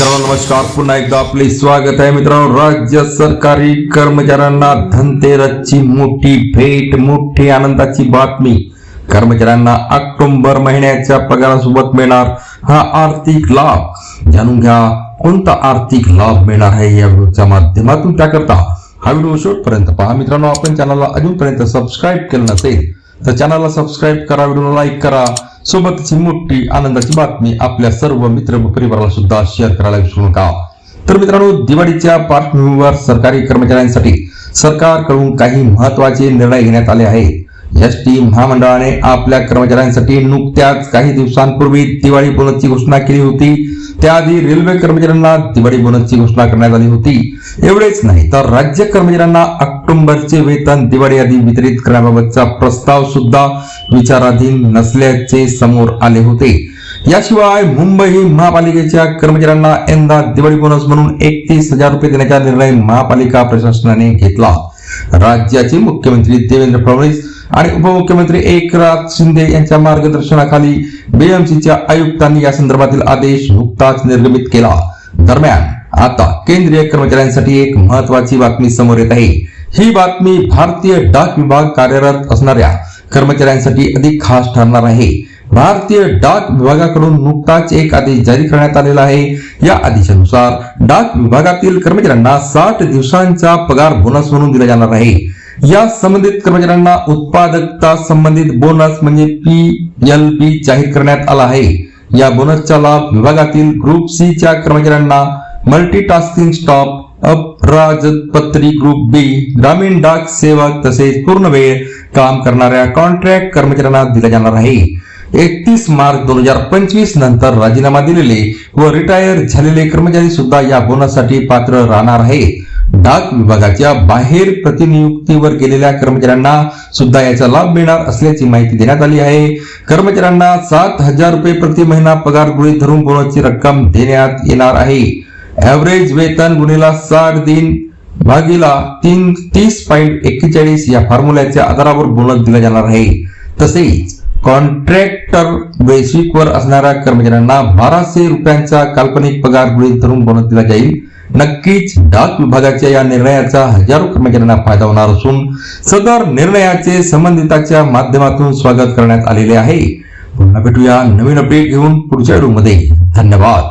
मित्रांनो नमस्कार. पुन्हा एकदा आपले स्वागत आहे. मित्रांनो राज्य सरकारी कर्मचाऱ्यांना धनतेरसची मोठी भेट मोठी आनंदाची बातमी. कर्मचाऱ्यांना ऑक्टोबर महिन्याच्या पगारासोबत मिळणार हा आर्थिक लाभ. जाणून घ्या कोणता आर्थिक लाभ मिळणार आहे या व्हिडिओच्या माध्यमातून? त्याकरता हा व्हिडिओ शेवटपर्यंत पहा. मित्रांनो आपण चॅनलला अजूनपर्यंत सबस्क्राईब केलं नसेल तर चॅनलला सबस्क्राईब करा व्हिडिओला लाईक करा. सोबतची मोठी आनंदाची बातमी आपल्या सर्व मित्र व परिवाराला सुद्धा शेअर करायला विसरू नका. तर मित्रांनो दिवाळीच्या पार्श्वभूमीवर सरकारी कर्मचाऱ्यांसाठी सरकारकडून काही महत्त्वाचे निर्णय घेण्यात आले आहेत. एस टी महामंडळाने आपल्या कर्मचाऱ्यांसाठी नुकत्याच काही दिवसांपूर्वी दिवाळी बोनसची घोषणा केली होती. त्याआधी रेल्वे कर्मचाऱ्यांना दिवाळी बोनसची घोषणा करण्यात आली होती. एवढेच नाही तर राज्य कर्मचाऱ्यांना ऑक्टोबरचे वेतन दिवाळी आधी वितरित करण्याबाबतचा प्रस्ताव सुद्धा विचाराधीन नसल्याचे समोर आले होते. याशिवाय मुंबई महापालिकेच्या कर्मचाऱ्यांना यंदा दिवाळी बोनस म्हणून एकतीस हजार रुपये देण्याचा निर्णय महापालिका प्रशासनाने घेतला. राज्याचे मुख्यमंत्री देवेंद्र फडणवीस आणि उपमुख्यमंत्री एकनाथ शिंदे यांच्या मार्गदर्शनाखाली बीएमसीच्या आयुक्तांनी या संदर्भातील आदेश नुकताच निर्गमित केला. दरम्यान आता केंद्रीय कर्मचाऱ्यांसाठी एक महत्वाची बातमी समोर येत आहे. ही बातमी भारतीय डाक विभाग कार्यरत असणाऱ्या कर्मचाऱ्यांसाठी अधिक खास ठरणार आहे. भारतीय डाक विभागाकडून नुकताच एक आदेश जारी करण्यात आलेला आहे. या आदेशानुसार डाक विभागातील कर्मचाऱ्यांना साठ दिवसांचा पगार बोनस म्हणून दिला जाणार आहे. या संबंधित कर्मचाऱ्यांना उत्पादकता संबंधित बोनस म्हणजे पी एल बी जाहीर करण्यात आला आहे. या बोनसचा लाभ विभागातील ग्रुप सी च्या कर्मचाऱ्यांना मल्टीटास्किंग स्टॉप अपराजपत्री ग्रुप बी ग्रामीण डाक सेवक तसेच पूर्ण वेळ काम करणाऱ्या कॉन्ट्रॅक्ट कर्मचाऱ्यांना दिला जाणार आहे. एकतीस मार्च दोन हजार पंचवीस नंतर राजीनामा दिलेले व रिटायर झालेले कर्मचारी सुद्धा या बोनससाठी पात्र राहणार आहेत डाक विभागाच्या बाहेर प्रतिनियुक्तीवर गेलेल्या कर्मचाऱ्यांना सुद्धा याचा लाभ मिळणार असल्याची माहिती देण्यात आली आहे. कर्मचाऱ्यांना सात हजार रुपये प्रति महिना पगार गृहित धरून बोनसची रक्कम देण्यात येणार आहे. ऍव्हरेज वेतन गुणिला साठ दिन भागीला तीन तीस पॉईंट एक्केचाळीस या फॉर्म्युल्याच्या आधारावर बोनस दिला जाणार आहे. तसेच कॉन्ट्रॅक्टर बेसिकवर असणाऱ्या कर्मचाऱ्यांना बाराशे रुपयांचा काल्पनिक पगार गृहित धरून बोनस दिला जाईल. नक्कीच डाक विभागाच्या या निर्णयाचा हजारो कर्मचाऱ्यांना फायदा होणार असून सदर निर्णयाचे संबंधिताच्या माध्यमातून स्वागत करण्यात आलेले आहे. पुन्हा भेटूया नवीन अपडेट घेऊन पुढच्या व्हिडिओमध्ये. धन्यवाद.